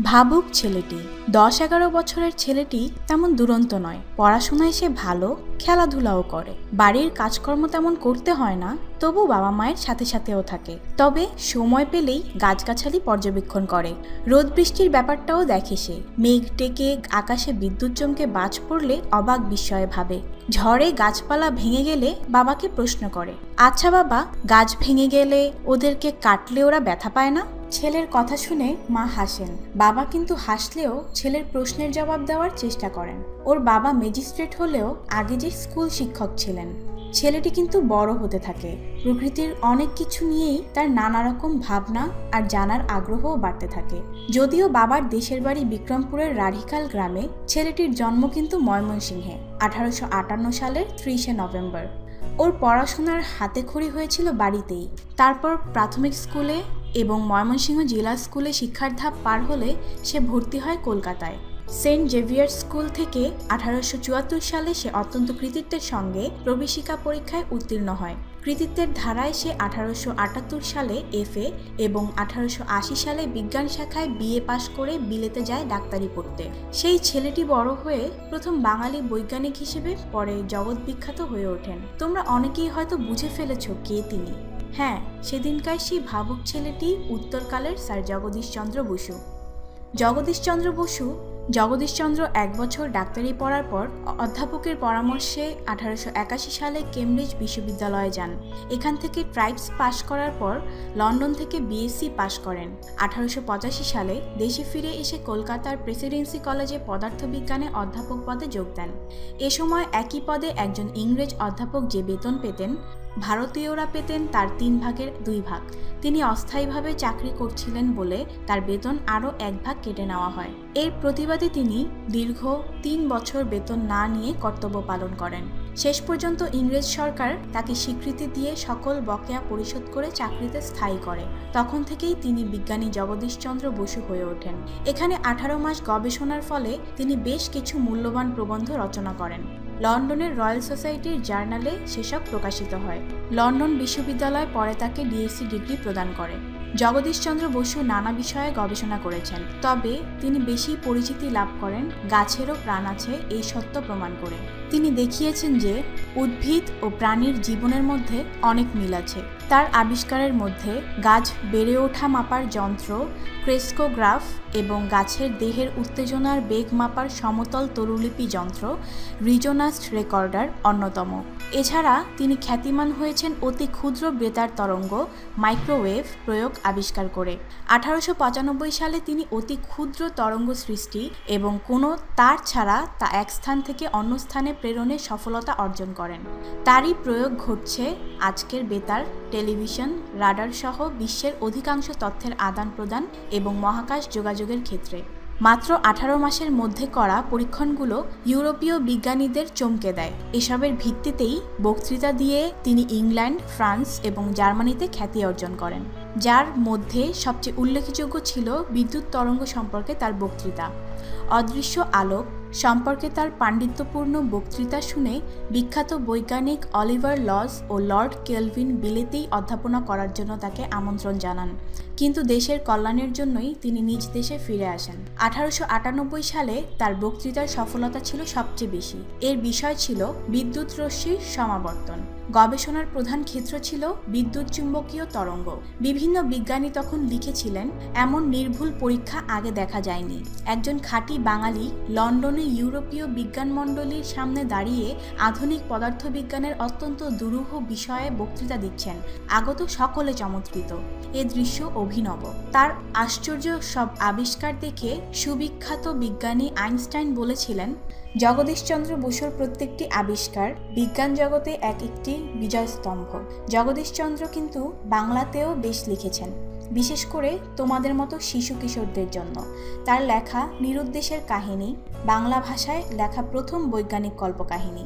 ভাবুক ছেলেটি, দশ এগারো বছরের ছেলেটি তেমন দুরন্ত নয়। পড়াশোনায় সে ভালো, খেলাধুলাও করে। বাড়ির কাজকর্ম তেমন করতে হয় না। তবু বাবা মায়ের সাথে সাথেও থাকে। তবে সময় পেলেই গাছগাছালি পর্যবেক্ষণ করে। রোদ বৃষ্টির ব্যাপারটাও দেখে সে। মেঘ ডেকে আকাশে বিদ্যুৎ চমকে বাজ পড়লে অবাক বিস্ময়ে ভাবে। ঝড়ে গাছপালা ভেঙে গেলে বাবাকে প্রশ্ন করে আচ্ছা বাবা, গাছ ভেঙে গেলে ওদেরকে কাটলে ওরা ব্যথা পায় না? ছেলের কথা শুনে মা হাসেন। বাবা কিন্তু হাসলেও ছেলের প্রশ্নের জবাব দেওয়ার চেষ্টা করেন। ওর বাবা ম্যাজিস্ট্রেট হলেও আগে যে স্কুল শিক্ষক ছিলেন। ছেলেটি কিন্তু বড় হতে থাকে। প্রকৃতির অনেক কিছু নিয়েই তার নানা রকম ভাবনা আর জানার আগ্রহও বাড়তে থাকে। যদিও বাবার দেশের বাড়ি বিক্রমপুরের রাঢ়িকাল গ্রামে, ছেলেটির জন্ম কিন্তু ময়মনসিংহে, আঠারোশো আটান্ন সালের ত্রিশে নভেম্বর। ওর পড়াশোনার হাতে খড়ি হয়েছিল বাড়িতেই। তারপর প্রাথমিক স্কুলে এবং ময়মনসিংহ জেলা স্কুলে শিক্ষার ধাপ পার হলে সে ভর্তি হয় কলকাতায়। সেন্ট জেভিয়ার স্কুল থেকে আঠারোশো চুয়াত্তর সালে সে অত্যন্ত কৃতিত্বের সঙ্গে প্রবেশিকা পরীক্ষায় উত্তীর্ণ হয়। কৃতিত্বের ধারায় সে আঠারোশো আটাত্তর সালে এফএ এবং আঠারোশো আশি সালে বিজ্ঞান শাখায় বিএ পাশ করে বিলেতে যায় ডাক্তারি পড়তে। সেই ছেলেটি বড় হয়ে প্রথম বাঙালি বৈজ্ঞানিক হিসেবে পরে জগৎ বিখ্যাত হয়ে ওঠেন। তোমরা অনেকেই হয়তো বুঝে ফেলেছ কে তিনি। হ্যাঁ সেদিনকার সেই ভাবুক ছেলেটি উত্তরকালের স্যার জগদীশচন্দ্র বসু। জগদীশচন্দ্র বসু জগদীশচন্দ্র এক বছর ডাক্তারি পড়ার পর অধ্যাপকের পরামর্শে আঠারোশো একাশি সালে কেমব্রিজ বিশ্ববিদ্যালয়ে যান। এখান থেকে ট্রাইবস পাশ করার পর লন্ডন থেকে বিএসসি পাশ করেন। আঠারোশো পঁচাশি সালে দেশে ফিরে এসে কলকাতার প্রেসিডেন্সি কলেজে পদার্থবিজ্ঞানে অধ্যাপক পদে যোগ দেন। এ সময় একই পদে একজন ইংরেজ অধ্যাপক যে বেতন পেতেন ভারতীয়রা পেতেন তার তিন ভাগের দুই ভাগ। তিনি অস্থায়ীভাবে চাকরি করছিলেন বলে তার বেতন আরও এক ভাগ কেটে নেওয়া হয়। এর প্রতিবাদে তিনি দীর্ঘ তিন বছর বেতন না নিয়ে কর্তব্য পালন করেন। শেষ পর্যন্ত ইংরেজ সরকার তাকে স্বীকৃতি দিয়ে সকল বকেয়া পরিশোধ করে চাকরিতে স্থায়ী করে। তখন থেকেই তিনি বিজ্ঞানী জগদীশচন্দ্র বসু হয়ে ওঠেন। এখানে আঠারো মাস গবেষণার ফলে তিনি বেশ কিছু মূল্যবান প্রবন্ধ রচনা করেন। লন্ডনের রয়্যাল সোসাইটির জার্নালে সেসব প্রকাশিত হয়। লন্ডন বিশ্ববিদ্যালয় পরে তাকে ডিএসসি ডিগ্রি প্রদান করে। জগদীশচন্দ্র বসু নানা বিষয়ে গবেষণা করেছেন, তবে তিনি বেশি পরিচিতি লাভ করেন গাছেরও প্রাণ আছে এই সত্য প্রমাণ করে। তিনি দেখিয়েছেন যে উদ্ভিদ ও প্রাণীর জীবনের মধ্যে অনেক মিল আছে। তার আবিষ্কারের মধ্যে গাছ বেড়ে ওঠা মাপার যন্ত্র, ক্রেস্কোগ্রাফ এবং গাছের দেহের উত্তেজনার বেগ মাপার সমতল তরুলিপি যন্ত্র, রিজোনাস্ট রেকর্ডার অন্যতম। এছাড়া তিনি খ্যাতিমান হয়েছেন অতি ক্ষুদ্র বেতার তরঙ্গ মাইক্রোওয়েভ প্রয়োগ আবিষ্কার করে। আঠারোশো পঁচানব্বই সালে তিনি অতি ক্ষুদ্র তরঙ্গ সৃষ্টি এবং কোনো তার ছাড়া তা এক স্থান থেকে অন্য স্থানে প্রেরণে সফলতা অর্জন করেন। তারই প্রয়োগ ঘটছে আজকের বেতার, টেলিভিশন, রাডার সহ বিশ্বের অধিকাংশ তথ্যের আদান প্রদান এবং মহাকাশ যোগাযোগের ক্ষেত্রে। মাত্র আঠারো মাসের মধ্যে করা পরীক্ষণগুলো ইউরোপীয় বিজ্ঞানীদের চমকে দেয়। এসবের ভিত্তিতেই বক্তৃতা দিয়ে তিনি ইংল্যান্ড, ফ্রান্স এবং জার্মানিতে খ্যাতি অর্জন করেন, যার মধ্যে সবচেয়ে উল্লেখযোগ্য ছিল বিদ্যুৎ তরঙ্গ সম্পর্কে তার বক্তৃতা। অদৃশ্য আলোক সম্পর্কে তার পাণ্ডিত্যপূর্ণ বক্তৃতা শুনে বিখ্যাত বৈজ্ঞানিক অলিভার লস ও লর্ড কেলভিন বিলেতেই অধ্যাপনা করার জন্য তাকে আমন্ত্রণ জানান। কিন্তু দেশের কল্যাণের জন্যই তিনি নিজ দেশে ফিরে আসেন। আঠারোশো আটানব্বই সালে তার বক্তৃতার সফলতা ছিল সবচেয়ে বেশি। এর বিষয় ছিল বিদ্যুৎ রশ্মির সমাবর্তন। গবেষণার প্রধান ক্ষেত্র ছিল বিদ্যুৎ চুম্বকীয় তরঙ্গ। বিভিন্ন বিজ্ঞানী তখন লিখেছিলেন, এমন নির্ভুল পরীক্ষা আগে দেখা যায়নি। একজন খাঁটি বাঙালি লন্ডনে ইউরোপীয় বিজ্ঞান মণ্ডলীর সামনে দাঁড়িয়ে আধুনিক পদার্থবিজ্ঞানের অত্যন্ত দুরূহ বিষয়ে বক্তৃতা দিচ্ছেন। আগত সকলে চমৎকৃত। এ দৃশ্য অভিনব। তার আশ্চর্য সব আবিষ্কার দেখে সুবিখ্যাত বিজ্ঞানী আইনস্টাইন বলেছিলেন, জগদীশচন্দ্র বসুর প্রত্যেকটি আবিষ্কার বিজ্ঞান জগতে এক একটি বিজয়স্তম্ভ। জগদীশচন্দ্র কিন্তু বাংলাতেও বেশ লিখেছেন, বিশেষ করে তোমাদের মতো শিশু কিশোরদের জন্য। তার লেখা নিরুদ্দেশের কাহিনী, বাংলা ভাষায় লেখা প্রথম বৈজ্ঞানিক কল্পকাহিনী।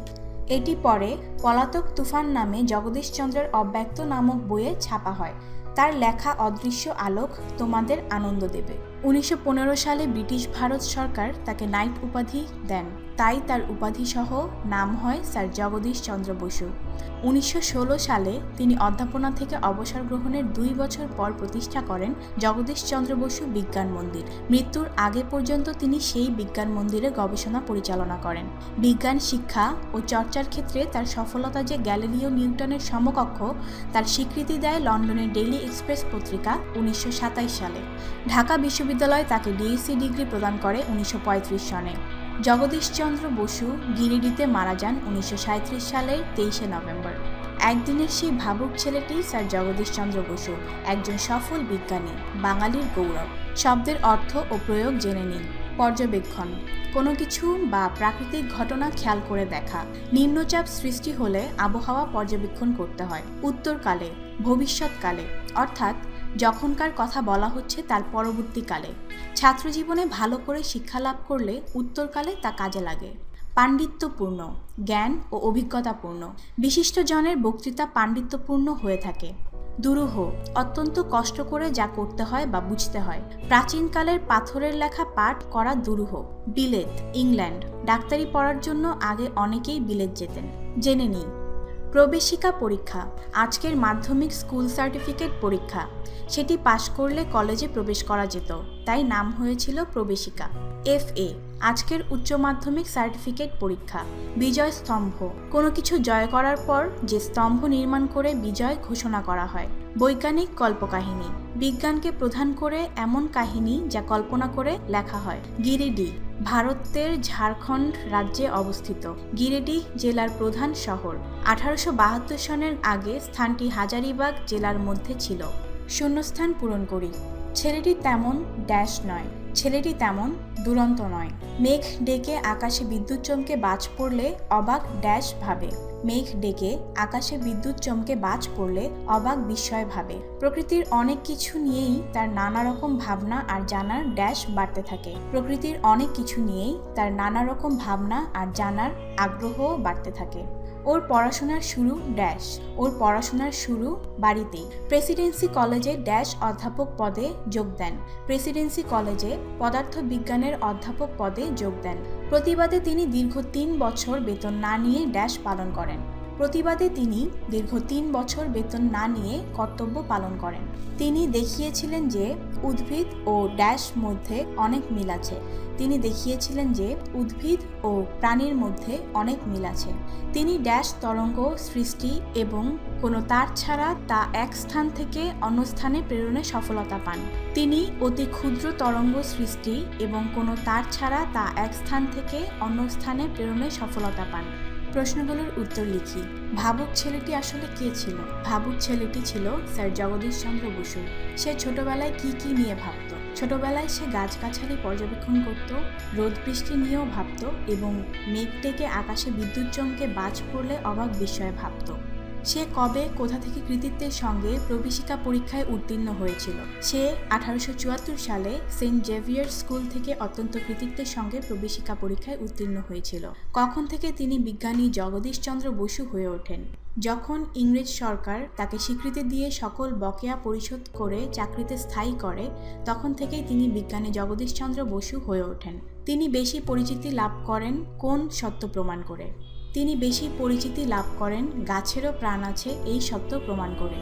এটি পরে পলাতক তুফান নামে জগদীশচন্দ্রের অব্যক্ত নামক বইয়ে ছাপা হয়। তার লেখা অদৃশ্য আলোক তোমাদের আনন্দ দেবে। উনিশশো পনেরো সালে ব্রিটিশ ভারত সরকার তাকে নাইট উপাধি দেন। তাই তার উপাধিসহ নাম হয় স্যার জগদীশ চন্দ্র বসু। উনিশশো ষোলো সালে তিনি অধ্যাপনা থেকে অবসর গ্রহণের দুই বছর পর প্রতিষ্ঠা করেন জগদীশ চন্দ্র বসু বিজ্ঞান মন্দির। মৃত্যুর আগে পর্যন্ত তিনি সেই বিজ্ঞান মন্দিরে গবেষণা পরিচালনা করেন। বিজ্ঞান শিক্ষা ও চর্চার ক্ষেত্রে তার সফলতা যে গ্যালিলিও নিউটনের সমকক্ষ, তার স্বীকৃতি দেয় লন্ডনের ডেইলি এক্সপ্রেস পত্রিকা উনিশশো সালে। ঢাকা বিশ্ববিদ্যালয় তাকে ডিএসসি ডিগ্রি প্রদান করে উনিশশো সনে। জগদীশচন্দ্র বসু গিরিডিতে মারা যান উনিশশো সালের তেইশে নভেম্বর। একদিনের সেই ভাবুক ছেলেটি স্যার জগদীশচন্দ্র বসু, একজন সফল বিজ্ঞানী, বাঙালির গৌরব। শব্দের অর্থ ও প্রয়োগ জেনে নিন। পর্যবেক্ষণ। কোনো কিছু বা প্রাকৃতিক ঘটনা খেয়াল করে দেখা। নিম্নচাপ সৃষ্টি হলে আবহাওয়া পর্যবেক্ষণ করতে হয়। উত্তরকালে, ভবিষ্যৎকালে, অর্থাৎ যখনকার কথা বলা হচ্ছে তার পরবর্তীকালে। ছাত্রজীবনে ভালো করে শিক্ষা লাভ করলে উত্তরকালে তা কাজে লাগে। পাণ্ডিত্যপূর্ণ, জ্ঞান ও অভিজ্ঞতাপূর্ণ। বিশিষ্টজনের বক্তৃতা পাণ্ডিত্যপূর্ণ হয়ে থাকে। দুরূহ, অত্যন্ত কষ্ট করে যা করতে হয় বা বুঝতে হয়। প্রাচীনকালের পাথরের লেখা পাঠ করা দুরূহ। বিলেত, ইংল্যান্ড। ডাক্তারি পড়ার জন্য আগে অনেকেই বিলেত যেতেন। জেনে নিই প্রবেশিকা পরীক্ষা, আজকের মাধ্যমিক স্কুল সার্টিফিকেট পরীক্ষা। সেটি পাশ করলে কলেজে প্রবেশ করা যেত, তাই নাম হয়েছিল প্রবেশিকা। এফ এ আজকের উচ্চ মাধ্যমিক সার্টিফিকেট পরীক্ষা। বিজয় স্তম্ভ, কোনো কিছু জয় করার পর যে স্তম্ভ নির্মাণ করে বিজয় ঘোষণা করা হয়। বৈজ্ঞানিক কল্পকাহিনী, বিজ্ঞানকে প্রধান করে এমন কাহিনী যা কল্পনা করে লেখা হয়। গিরিডি ভারতের ঝাড়খণ্ড রাজ্যে অবস্থিত। গিরিডি জেলার প্রধান শহর। আঠারোশো বাহাত্তর সনের আগে স্থানটি হাজারিবাগ জেলার মধ্যে ছিল। শূন্যস্থান পূরণ করি। ছেলেটি তেমন ড্যাশ নয়। ছেলেটি তেমন দুরন্ত নয়। মেঘ ডেকে আকাশে বিদ্যুৎ চমকে বাজ পড়লে অবাক ড্যাশ ভাবে। মেঘ ডেকে আকাশে বিদ্যুৎ চমকে বাজ পড়লে অবাক বিস্ময় ভাবে। প্রকৃতির অনেক কিছু নিয়েই তার নানা রকম ভাবনা আর জানার ড্যাশ বাড়তে থাকে। প্রকৃতির অনেক কিছু নিয়েই তার নানা রকম ভাবনা আর জানার আগ্রহও বাড়তে থাকে। ওর পড়াশোনার শুরু ড্যাশ, ওর পড়াশোনার শুরু বাড়িতেই। প্রেসিডেন্সি কলেজে ড্যাশ অধ্যাপক পদে যোগ দেন। প্রেসিডেন্সি কলেজে পদার্থ বিজ্ঞানের অধ্যাপক পদে যোগ দেন। প্রতিবাদে তিনি দীর্ঘ তিন বছর বেতন না নিয়ে ড্যাশ পালন করেন। প্রতিবাদে তিনি দীর্ঘ তিন বছর বেতন না নিয়ে কর্তব্য পালন করেন। তিনি দেখিয়েছিলেন যে উদ্ভিদ ও ড্যাশ মধ্যে অনেক মিল আছে। তিনি দেখিয়েছিলেন যে উদ্ভিদ ও প্রাণীর মধ্যে অনেক মিল আছে। তিনি ড্যাশ তরঙ্গ সৃষ্টি এবং কোনো তার ছাড়া তা এক স্থান থেকে অন্য স্থানে প্রেরণে সফলতা পান। তিনি অতি ক্ষুদ্র তরঙ্গ সৃষ্টি এবং কোনো তার ছাড়া তা এক স্থান থেকে অন্য স্থানে প্রেরণে সফলতা পান। প্রশ্নগুলোর উত্তর লিখি। ভাবুক ছেলেটি আসলে কে ছিল? ভাবুক ছেলেটি ছিল স্যার জগদীশ চন্দ্র বসু। সে ছোটবেলায় কি কি নিয়ে ভাবত? ছোটবেলায় সে গাছগাছালি পর্যবেক্ষণ করত, রোদ বৃষ্টি নিয়েও ভাবত এবং মেঘ ডেকে আকাশে বিদ্যুৎ চমকে বাজ পড়লে অবাক বিষয়ে ভাবত। সে কবে, কোথা থেকে কৃতিত্বের সঙ্গে প্রবেশিকা পরীক্ষায় উত্তীর্ণ হয়েছিল? সে আঠারোশো চুয়াত্তর সালে সেন্ট জেভিয়ার স্কুল থেকে অত্যন্ত কৃতিত্বের সঙ্গে প্রবেশিকা পরীক্ষায় উত্তীর্ণ হয়েছিল। কখন থেকে তিনি বিজ্ঞানী জগদীশচন্দ্র বসু হয়ে ওঠেন? যখন ইংরেজ সরকার তাকে স্বীকৃতি দিয়ে সকল বকেয়া পরিশোধ করে চাকরিতে স্থায়ী করে, তখন থেকেই তিনি বিজ্ঞানী জগদীশচন্দ্র বসু হয়ে ওঠেন। তিনি বেশি পরিচিতি লাভ করেন কোন সত্য প্রমাণ করে? তিনি বেশি পরিচিতি লাভ করেন গাছেরও প্রাণ আছে এই শব্দ প্রমাণ করে।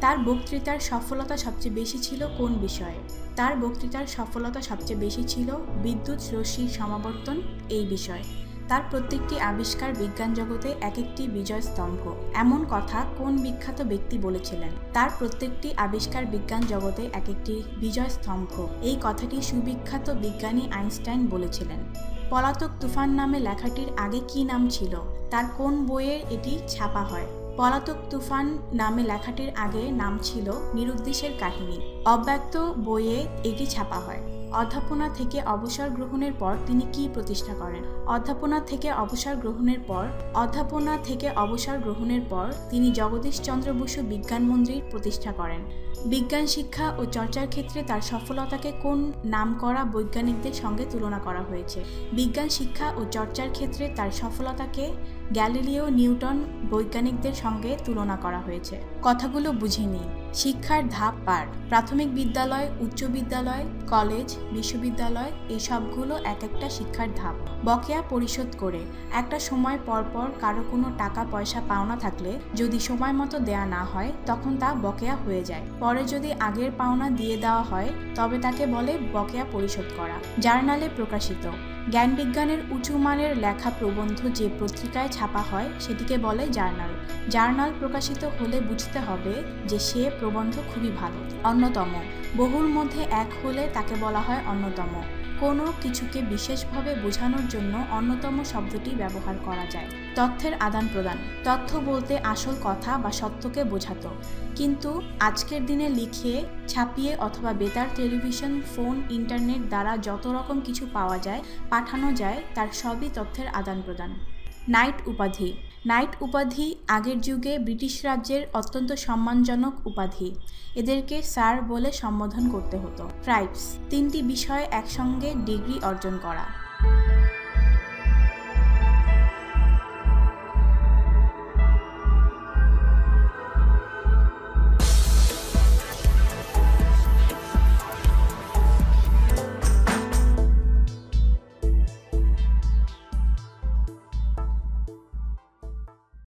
তার বক্তৃতার সফলতা সবচেয়ে বেশি ছিল কোন বিষয়ে? তার বক্তৃতার সফলতা সবচেয়ে বেশি ছিল বিদ্যুৎ রশ্মির সমাবর্তন এই বিষয়ে। তার প্রত্যেকটি আবিষ্কার বিজ্ঞান জগতে এক একটি বিজয় স্তম্ভ। এমন কথা কোন বিখ্যাত ব্যক্তি বলেছিলেন? তার প্রত্যেকটি আবিষ্কার বিজ্ঞান জগতে এক একটি বিজয় স্তম্ভ। এই কথাটি সুবিখ্যাত বিজ্ঞানী আইনস্টাইন বলেছিলেন। পলাতক তুফান নামে লেখাটির আগে কি নাম ছিল? তার কোন বইয়ের এটি ছাপা হয়? পলাতক তুফান নামে লেখাটির আগে নাম ছিল নিরুদ্দেশের কাহিনী। অব্যক্ত বইয়ে এটি ছাপা হয়। অধ্যাপনা থেকে অবসর গ্রহণের পর তিনি কি প্রতিষ্ঠা করেন? অধ্যাপনা থেকে অবসর গ্রহণের পর, অধ্যাপনা থেকে অবসর গ্রহণের পর তিনি জগদীশচন্দ্র বসু বিজ্ঞান মন্দির প্রতিষ্ঠা করেন। বিজ্ঞান শিক্ষা ও চর্চার ক্ষেত্রে তার সফলতাকে কোন নাম করা বৈজ্ঞানিকদের সঙ্গে তুলনা করা হয়েছে? বিজ্ঞান শিক্ষা ও চর্চার ক্ষেত্রে তার সফলতাকে গ্যালিলিও, নিউটন বৈজ্ঞানিকদের সঙ্গে তুলনা করা হয়েছে। কথাগুলো বুঝে নিই শিক্ষার ধাপ পার। প্রাথমিক বিদ্যালয়, উচ্চ বিদ্যালয়, কলেজ, বিশ্ববিদ্যালয় এই সবগুলো এক একটা শিক্ষার ধাপ। বকেয়া পরিশোধ করে। একটা সময় পর পর কারও কোনো টাকা, পয়সা, পাওনা থাকলে যদি সময় মতো দেয়া না হয়, তখন তা বকেয়া হয়ে যায়। পরে যদি আগের পাওনা দিয়ে দেওয়া হয়, তবে তাকে বলে বকেয়া পরিশোধ করা। জার্নালে প্রকাশিত। জ্ঞান বিজ্ঞানের উঁচু মানের লেখা প্রবন্ধ যে পত্রিকায় ছাপা হয়, সেটিকে বলে জার্নাল। জার্নাল প্রকাশিত হলে বুঝতে হবে যে সে প্রবন্ধ খুবই ভালো, অন্যতম। বহুর মধ্যে এক হলে তাকে বলা হয় অন্যতম। কোনো কিছুকে বিশেষভাবে বোঝানোর জন্য অন্যতম শব্দটি ব্যবহার করা যায়। তথ্যের আদান প্রদান। তথ্য বলতে আসল কথা বা সত্যকে বোঝাতো। কিন্তু আজকের দিনে লিখে ছাপিয়ে অথবা বেতার টেলিভিশন, ফোন, ইন্টারনেট দ্বারা যত রকম কিছু পাওয়া যায়, পাঠানো যায়, তার সবই তথ্যের আদান প্রদান। নাইট উপাধি। নাইট উপাধি আগের যুগে ব্রিটিশ রাজ্যের অত্যন্ত সম্মানজনক উপাধি। এদেরকে স্যার বলে সম্বোধন করতে হতো। ট্রাইবস, তিনটি বিষয়ে একসঙ্গে ডিগ্রি অর্জন করা।